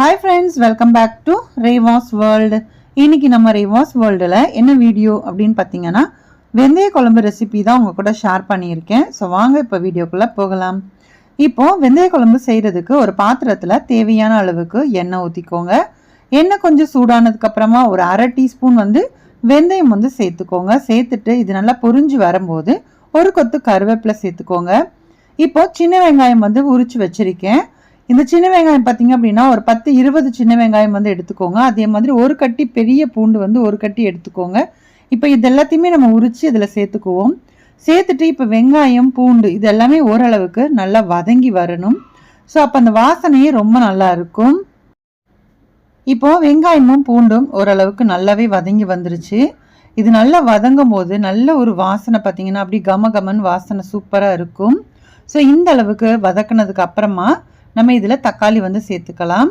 Hi friends welcome back to Reva's world இன்னைக்கு நம்ம ரேவாஸ் வேர்ல்டில் என்ன வீடியோ அப்படின்னு பார்த்தீங்கன்னா வெந்தய குழம்பு ரெசிபி தான் உங்கள் கூட ஷேர் பண்ணியிருக்கேன். ஸோ வாங்க இப்போ வீடியோக்குள்ளே போகலாம். இப்போது வெந்தய குழம்பு செய்கிறதுக்கு ஒரு பாத்திரத்தில் தேவையான அளவுக்கு எண்ணெய் ஊற்றிக்கோங்க எண்ணெய் கொஞ்சம் சூடானதுக்கப்புறமா ஒரு அரை டீஸ்பூன் வந்து வெந்தயம் வந்து சேர்த்துக்கோங்க. சேர்த்துட்டு இது நல்லா பொறிஞ்சு வரும்போது ஒரு கொத்து கருவேப்பிலை சேர்த்துக்கோங்க. இப்போ சின்ன வெங்காயம் வந்து உரித்து வச்சுருக்கேன். இந்த சின்ன வெங்காயம் பார்த்தீங்க அப்படின்னா ஒரு பத்து இருபது சின்ன வெங்காயம் வந்து எடுத்துக்கோங்க. அதே மாதிரி ஒரு கட்டி பெரிய பூண்டு வந்து ஒரு கட்டி எடுத்துக்கோங்க. இப்போ இது எல்லாத்தையுமே நம்ம உரித்து இதில் சேர்த்துக்குவோம். சேர்த்துட்டு இப்போ வெங்காயம் பூண்டு இது எல்லாமே ஓரளவுக்கு நல்லா வதங்கி வரணும். ஸோ அப்போ அந்த வாசனையே ரொம்ப நல்லா இருக்கும். இப்போ வெங்காயமும் பூண்டும் ஓரளவுக்கு நல்லாவே வதங்கி வந்துருச்சு. இது நல்லா வதங்கும் போது நல்ல ஒரு வாசனை பார்த்தீங்கன்னா அப்படி கம கமன் வாசனை சூப்பராக இருக்கும். ஸோ இந்த அளவுக்கு வதக்குனதுக்கு அப்புறமா நம்ம இதில் தக்காளி வந்து சேர்த்துக்கலாம்.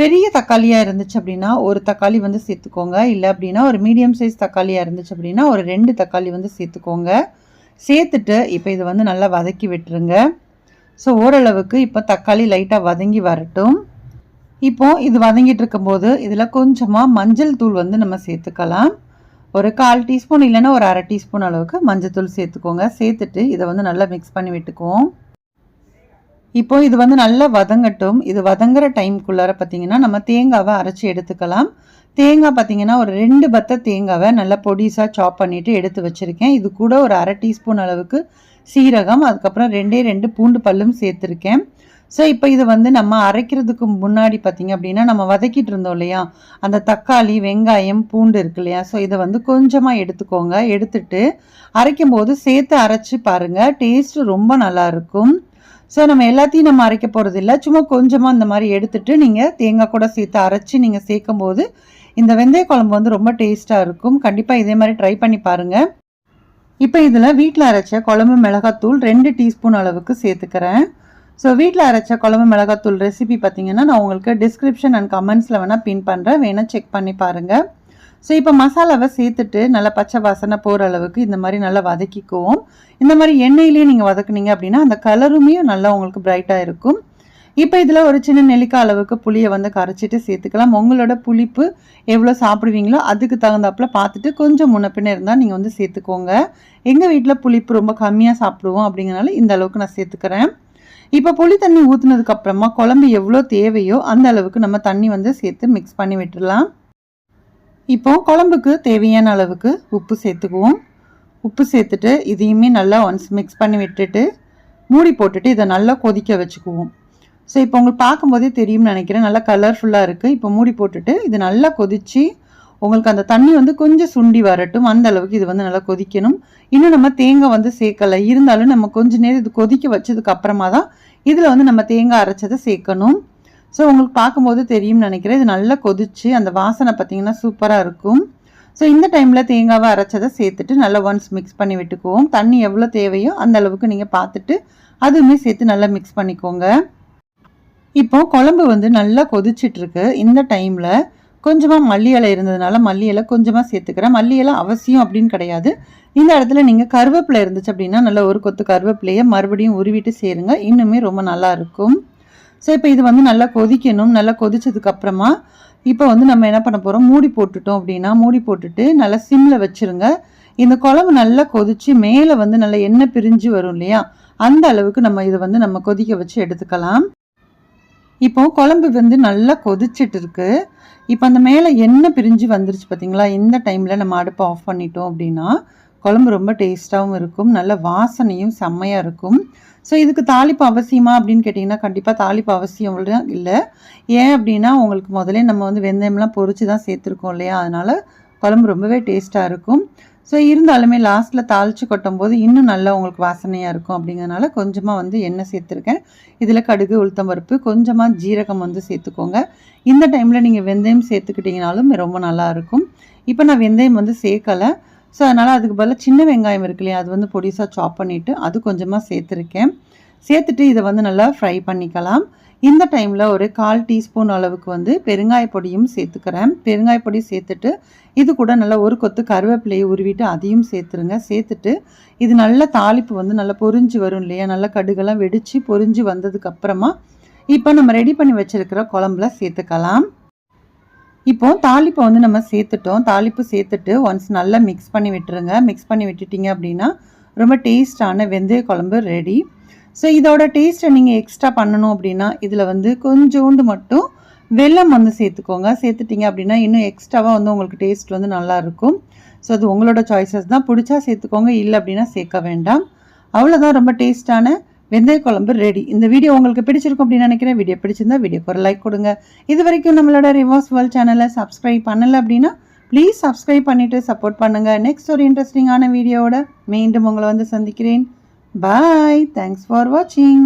பெரிய தக்காளியாக இருந்துச்சு அப்படின்னா ஒரு தக்காளி வந்து சேர்த்துக்கோங்க. இல்லை அப்படின்னா ஒரு மீடியம் சைஸ் தக்காளியாக இருந்துச்சு அப்படின்னா ஒரு ரெண்டு தக்காளி வந்து சேர்த்துக்கோங்க. சேர்த்துட்டு இப்போ இதை வந்து நல்லா வதக்கி விட்டுருங்க. ஸோ ஓரளவுக்கு இப்போ தக்காளி லைட்டாக வதங்கி வரட்டும். இப்போ இது வதங்கிட்டு இருக்கும்போது இதில் கொஞ்சமாக மஞ்சள் தூள் வந்து நம்ம சேர்த்துக்கலாம். ஒரு கால் டீஸ்பூன் இல்லைன்னா ஒரு அரை டீஸ்பூன் அளவுக்கு மஞ்சள் தூள் சேர்த்துக்கோங்க. சேர்த்துட்டு இதை வந்து நல்லா மிக்ஸ் பண்ணி விட்டுக்குவோம். இப்போ இது வந்து நல்லா வதங்கட்டும். இது வதங்குற டைம்குள்ளார பார்த்தீங்கன்னா நம்ம தேங்காவை அரைச்சி எடுத்துக்கலாம். தேங்காய் பார்த்தீங்கன்னா ஒரு ரெண்டு பத்த தேங்காவை நல்லா பொடிசாக சாப் பண்ணிவிட்டு எடுத்து வச்சுருக்கேன். இது கூட ஒரு அரை டீஸ்பூன் அளவுக்கு சீரகம் அதுக்கப்புறம் ரெண்டே ரெண்டு பூண்டு பல்லும் சேர்த்துருக்கேன். ஸோ இப்போ இது வந்து நம்ம அரைக்கிறதுக்கு முன்னாடி பார்த்திங்க அப்படின்னா நம்ம வதக்கிட்டு இருந்தோம் இல்லையா? அந்த தக்காளி வெங்காயம் பூண்டு இருக்கு இல்லையா? ஸோ இதை வந்து கொஞ்சமாக எடுத்துக்கோங்க. எடுத்துட்டு அரைக்கும் போது சேர்த்து அரைச்சி பாருங்கள் டேஸ்ட்டு ரொம்ப நல்லா இருக்கும். ஸோ நம்ம எல்லாத்தையும் நம்ம அரைக்க போகிறது இல்லை சும்மா கொஞ்சமாக இந்த மாதிரி எடுத்துட்டு நீங்கள் தேங்காய் கூட சேர்த்து அரைச்சி நீங்கள் சேர்க்கும் போது இந்த வெந்தய குழம்பு வந்து ரொம்ப டேஸ்ட்டாக இருக்கும். கண்டிப்பாக இதே மாதிரி ட்ரை பண்ணி பாருங்கள் இப்போ இதில் வீட்டில் அரைச்ச குழம்பு மிளகாத்தூள் ரெண்டு டீஸ்பூன் அளவுக்கு சேர்த்துக்கிறேன். ஸோ வீட்டில் அரைச்ச குழம்பு மிளகாத்தூள் ரெசிபி பார்த்தீங்கன்னா நான் உங்களுக்கு டிஸ்கிரிப்ஷன் அண்ட் கமெண்ட்ஸில் வேணால் பின் பண்ணுறேன் வேணால் செக் பண்ணி பாருங்கள் ஸோ இப்போ மசாலாவை சேர்த்துட்டு நல்லா பச்சை வாசனை போகிற அளவுக்கு இந்த மாதிரி நல்லா வதக்கிக்குவோம். இந்த மாதிரி எண்ணெயிலேயே நீங்கள் வதக்குனீங்க அப்படின்னா அந்த கலருமே நல்லா உங்களுக்கு பிரைட்டாக இருக்கும். இப்போ இதில் ஒரு சின்ன நெல்லிக்காய் அளவுக்கு புளியை வந்து கரைச்சிட்டு சேர்த்துக்கலாம். உங்களோட புளிப்பு எவ்வளோ சாப்பிடுவீங்களோ அதுக்கு தகுந்தாப்புல பார்த்துட்டு கொஞ்சம் முன்ன இருந்தால் நீங்கள் வந்து சேர்த்துக்கோங்க. எங்கள் வீட்டில் புளிப்பு ரொம்ப கம்மியாக சாப்பிடுவோம் அப்படிங்கிறனால இந்த அளவுக்கு நான் சேர்த்துக்கிறேன். இப்போ புளி தண்ணி ஊற்றுனதுக்கப்புறமா குழம்பு எவ்வளோ தேவையோ அந்த அளவுக்கு நம்ம தண்ணி வந்து சேர்த்து மிக்ஸ் பண்ணி விட்டுடலாம். இப்போ குழம்புக்கு தேவையான அளவுக்கு உப்பு சேர்த்துக்குவோம். உப்பு சேர்த்துட்டு இதையுமே நல்லா ஒன்ஸ் மிக்ஸ் பண்ணி விட்டுட்டு மூடி போட்டுட்டு இதை நல்லா கொதிக்க வச்சுக்குவோம். ஸோ இப்போ உங்களுக்கு பார்க்கும்போதே தெரியும்னு நினைக்கிறேன். நல்லா கலர்ஃபுல்லாக இருக்குது இப்போ மூடி போட்டுட்டு இது நல்லா கொதித்து உங்களுக்கு அந்த தண்ணி வந்து கொஞ்சம் சுண்டி வரட்டும். அந்த அளவுக்கு இது வந்து நல்லா கொதிக்கணும். இன்னும் நம்ம தேங்காய் வந்து சேர்க்கலை. இருந்தாலும் நம்ம கொஞ்ச நேரம் இது கொதிக்க வச்சதுக்கு அப்புறமா தான் இதில் வந்து நம்ம தேங்காய் அரைச்சதை சேர்க்கணும். ஸோ உங்களுக்கு பார்க்கும்போது தெரியும்னு நினைக்கிறேன். இது நல்லா கொதிச்சு அந்த வாசனை பார்த்தீங்கன்னா சூப்பராக இருக்கும். ஸோ இந்த டைமில் தேங்காவை அரைச்சதை சேர்த்துட்டு நல்லா ஒன்ஸ் மிக்ஸ் பண்ணி விட்டுக்குவோம். தண்ணி எவ்வளோ தேவையோ அந்த அளவுக்கு நீங்கள் பார்த்துட்டு அதுவுமே சேர்த்து நல்லா மிக்ஸ் பண்ணிக்கோங்க. இப்போ குழம்பு வந்து நல்லா கொதிச்சிட்ருக்கு இந்த டைமில் கொஞ்சமாக மல்லி இலை இருந்ததுனால மல்லி இலை கொஞ்சமாக சேர்த்துக்கிறேன். மல்லி இலை அவசியம் அப்படின்னு கிடையாது. இந்த இடத்துல நீங்கள் கருவேப்பிலை இருந்துச்சு அப்படின்னா நல்லா ஒரு கொத்து கருவேப்பிலையை மறுபடியும் உருவிட்டு சேருங்க. இன்னுமே ரொம்ப நல்லா இருக்கும். ஸோ இப்போ இது வந்து நல்லா கொதிக்கணும் நல்லா கொதித்ததுக்கப்புறமா இப்போ வந்து நம்ம என்ன பண்ண போகிறோம் மூடி போட்டுட்டோம் அப்படின்னா மூடி போட்டுட்டு நல்லா சிம்மில் வச்சுருங்க. இந்த குழம்பு நல்லா கொதிச்சு மேலே வந்து நல்லா எண்ணெய் பிரிஞ்சு வரும் இல்லையா? அந்த அளவுக்கு நம்ம இதை வந்து நம்ம கொதிக்க வச்சு எடுத்துக்கலாம். இப்போ குழம்பு வந்து நல்லா கொதிச்சிட்டு இருக்கு. இப்போ அந்த மேலே எண்ணெய் பிரிஞ்சு வந்துருச்சு பார்த்தீங்களா இந்த டைமில் நம்ம அடுப்பை ஆஃப் பண்ணிட்டோம் அப்படின்னா குழம்பு ரொம்ப டேஸ்ட்டாகவும் இருக்கும். நல்ல வாசனையும் செம்மையாக இருக்கும். ஸோ இதுக்கு தாளிப்பு அவசியமா அப்படின்னு கேட்டிங்கன்னா கண்டிப்பாக தாளிப்பு அவசியம் இல்லை. ஏன் அப்படின்னா உங்களுக்கு முதலே நம்ம வந்து வெந்தயம்லாம் பொறிச்சு தான் சேர்த்துருக்கோம் இல்லையா? அதனால் குழம்பு ரொம்பவே டேஸ்ட்டாக இருக்கும். ஸோ இருந்தாலுமே லாஸ்ட்டில் தாளித்து கொட்டும் போது இன்னும் நல்லா உங்களுக்கு வாசனையாக இருக்கும் அப்படிங்கிறனால கொஞ்சமாக வந்து எண்ணெய் சேர்த்துருக்கேன். இதில் கடுகு உளுத்தம்பருப்பு கொஞ்சமாக ஜீரகம் வந்து சேர்த்துக்கோங்க. இந்த டைமில் நீங்கள் வெந்தயம் சேர்த்துக்கிட்டிங்கனாலும் ரொம்ப நல்லாயிருக்கும் இப்போ நான் வெந்தயம் வந்து சேர்க்கலை. ஸோ அதனால் அதுக்கு பதிலாக சின்ன வெங்காயம் இருக்கு இல்லையா? அது வந்து பொடிசாக சாப் பண்ணிவிட்டு அது கொஞ்சமாக சேர்த்துருக்கேன். சேர்த்துட்டு இதை வந்து நல்லா ஃப்ரை பண்ணிக்கலாம். இந்த டைமில் ஒரு கால் டீஸ்பூன் அளவுக்கு வந்து பெருங்காய பொடியும் சேர்த்துக்கிறேன். பெருங்காய பொடி சேர்த்துட்டு இது கூட நல்லா ஒரு கொத்து கருவேப்பிலையை உருவிட்டு அதையும் சேர்த்துருங்க. சேர்த்துட்டு இது நல்ல தாளிப்பு வந்து நல்லா பொரிஞ்சு வரும் இல்லையா? நல்லா கடுகெல்லாம் வெடித்து பொரிஞ்சு வந்ததுக்கப்புறமா இப்போ நம்ம ரெடி பண்ணி வச்சுருக்கிற குழம்புல சேர்த்துக்கலாம். இப்போ தாளிப்பை வந்து நம்ம சேர்த்துட்டோம். தாளிப்பு சேர்த்துட்டு ஒன்ஸ் நல்லா மிக்ஸ் பண்ணி விட்டுருங்க. மிக்ஸ் பண்ணி விட்டுட்டிங்க அப்படின்னா ரொம்ப டேஸ்டான வெந்தய குழம்பு ரெடி ஸோ இதோட டேஸ்ட்டை நீங்கள் எக்ஸ்ட்ரா பண்ணணும் அப்படின்னா இதில் வந்து கொஞ்சோண்டு மட்டும் வெல்லம் வந்து சேர்த்துக்கோங்க. சேர்த்துட்டிங்க அப்படின்னா இன்னும் எக்ஸ்ட்ராவாக வந்து உங்களுக்கு டேஸ்ட் வந்து நல்லா இருக்கும். ஸோ அது உங்களோட சாய்ஸஸ் தான். பிடிச்சா சேர்த்துக்கோங்க. இல்லை அப்படின்னா சேர்க்க வேண்டாம். அவ்வளோதான் ரொம்ப டேஸ்டான வெந்தய குழம்பு ரெடி இந்த வீடியோ உங்களுக்கு பிடிச்சிருக்கும் அப்படின்னு நினைக்கிறேன். வீடியோ பிடிச்சிருந்தா வீடியோக்கு ஒரு லைக் கொடுங்க. இது வரைக்கும் நம்மளோட ரிவர்ஸ் வேர்ல்ட் சேனலை சப்ஸ்கிரைப் பண்ணலை அப்படின்னா ப்ளீஸ் சப்ஸ்கிரைப் பண்ணிவிட்டு சப்போர்ட் பண்ணுங்கள் நெக்ஸ்ட் ஒரு இன்ட்ரெஸ்டிங்கான வீடியோவோட மீண்டும் உங்களை வந்து சந்திக்கிறேன். பாய் தேங்க்ஸ் ஃபார் வாட்சிங்